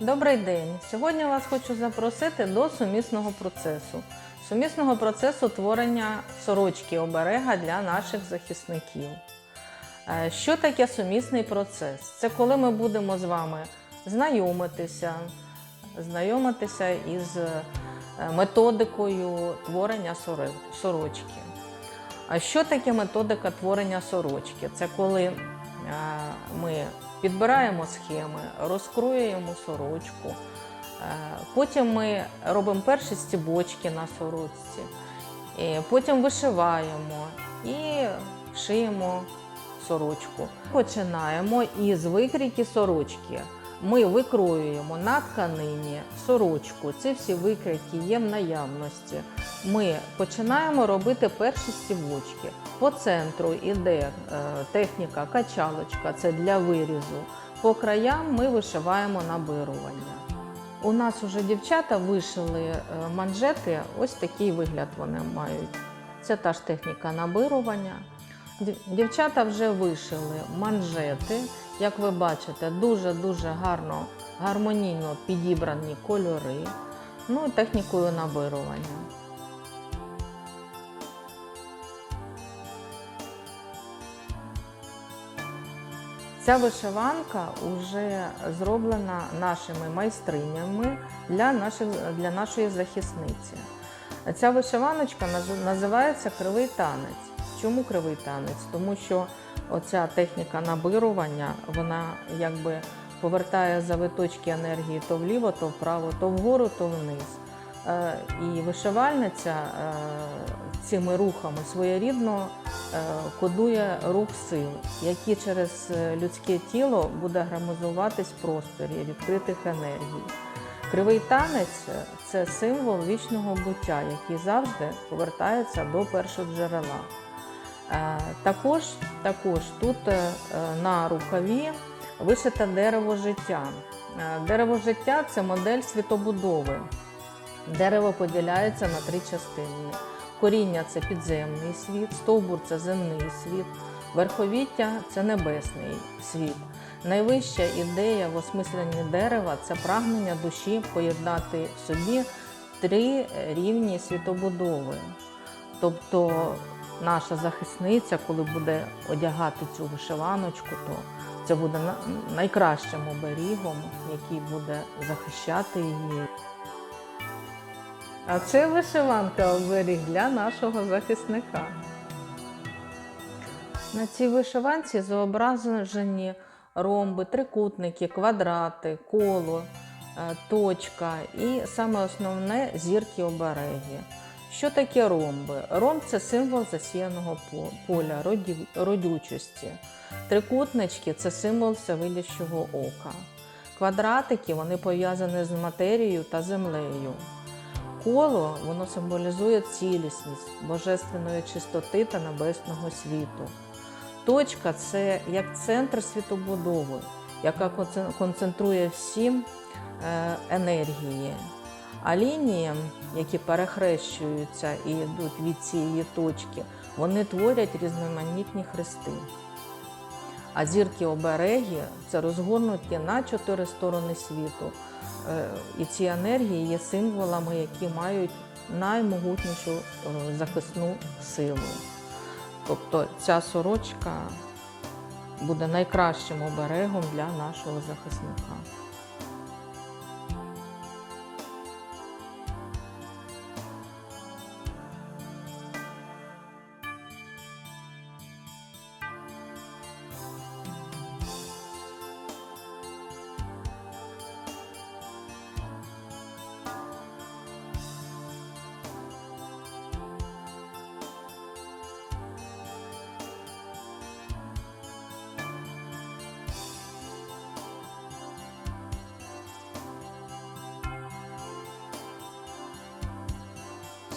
Добрий день! Сьогодні вас хочу запросити до сумісного процесу. Сумісного процесу творення сорочки оберега для наших захисників. Е, Що таке сумісний процес? Це коли ми будемо з вами знайомитися, знайомитися із е, методикою творення сорочки. А що таке методика творення сорочки? Це коли ми підбираємо схеми, розкроюємо сорочку. Потім ми робимо перші стібочки на сорочці, потім вишиваємо і шиємо сорочку. Починаємо із викрійки сорочки. Ми викроюємо на тканині сорочку. Ці всі викрійки є в наявності. Ми починаємо робити перші стібочки. По центру йде е, техніка качалочка, це для вирізу. По краям ми вишиваємо набирування. У нас вже дівчата вишили е, манжети, ось такий вигляд вони мають. Це та ж техніка набирування. Дівчата вже вишили манжети. Як ви бачите, дуже-дуже гарно, гармонійно підібрані кольори. Ну і технікою набирування. Ця вишиванка вже зроблена нашими майстринями для, наших, для нашої захисниці. Ця вишиваночка називається кривий танець. Чому кривий танець? Тому що оця техніка набирування, вона якби повертає завиточки енергії то вліво, то вправо, то вгору, то вниз. Е, І вишивальниця е, цими рухами своєрідно е, кодує рух сил, який через людське тіло буде грамозуватись в просторі відкритих енергій. Кривий танець це символ вічного буття, який завжди повертається до першого джерела. Е, Також, також тут е, на рукаві вишите дерево життя. Е, Дерево життя це модель світобудови. Дерево поділяється на три частини. Коріння це підземний світ, стовбур це земний світ, верховіття це небесний світ. Найвища ідея в осмисленні дерева це прагнення душі поєднати собі три рівні світобудови. Тобто наша захисниця, коли буде одягати цю вишиваночку, то це буде найкращим оберігом, який буде захищати її. А це вишиванка оберіг для нашого захисника. На цій вишиванці зображені ромби, трикутники, квадрати, коло, е, точка і саме основне зірки обереги. Що таке ромби? Ромб це символ засіяного поля, родючості. Трикутнички це символ всевидящого ока. Квадратики вони пов'язані з матерією та землею. Коло воно символізує цілісність божественної чистоти та небесного світу. Точка це як центр світобудови, яка концентрує всі е, енергії. А лінії, які перехрещуються і йдуть від цієї точки, вони творять різноманітні хрести. А зірки обереги це розгорнуті на чотири сторони світу. Е, І ці енергії є символами, які мають наймогутнішу е, захисну силу. Тобто ця сорочка буде найкращим оберегом для нашого захисника.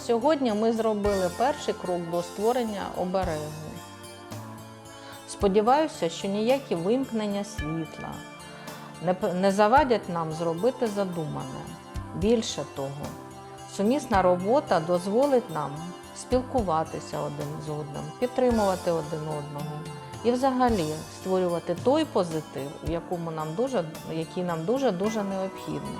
Сьогодні ми зробили перший крок до створення оберегу. Сподіваюся, що ніякі вимкнення світла не, завадять нам зробити задумане. Більше того, сумісна робота дозволить нам спілкуватися один з одним, підтримувати один одного і взагалі створювати той позитив, в якому нам дуже, який нам дуже дуже необхідний.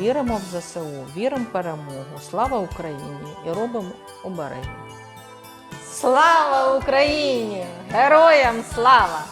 Віримо в ЗСУ, віримо в перемогу. Слава Україні! І робимо обереги. Слава Україні! Героям слава!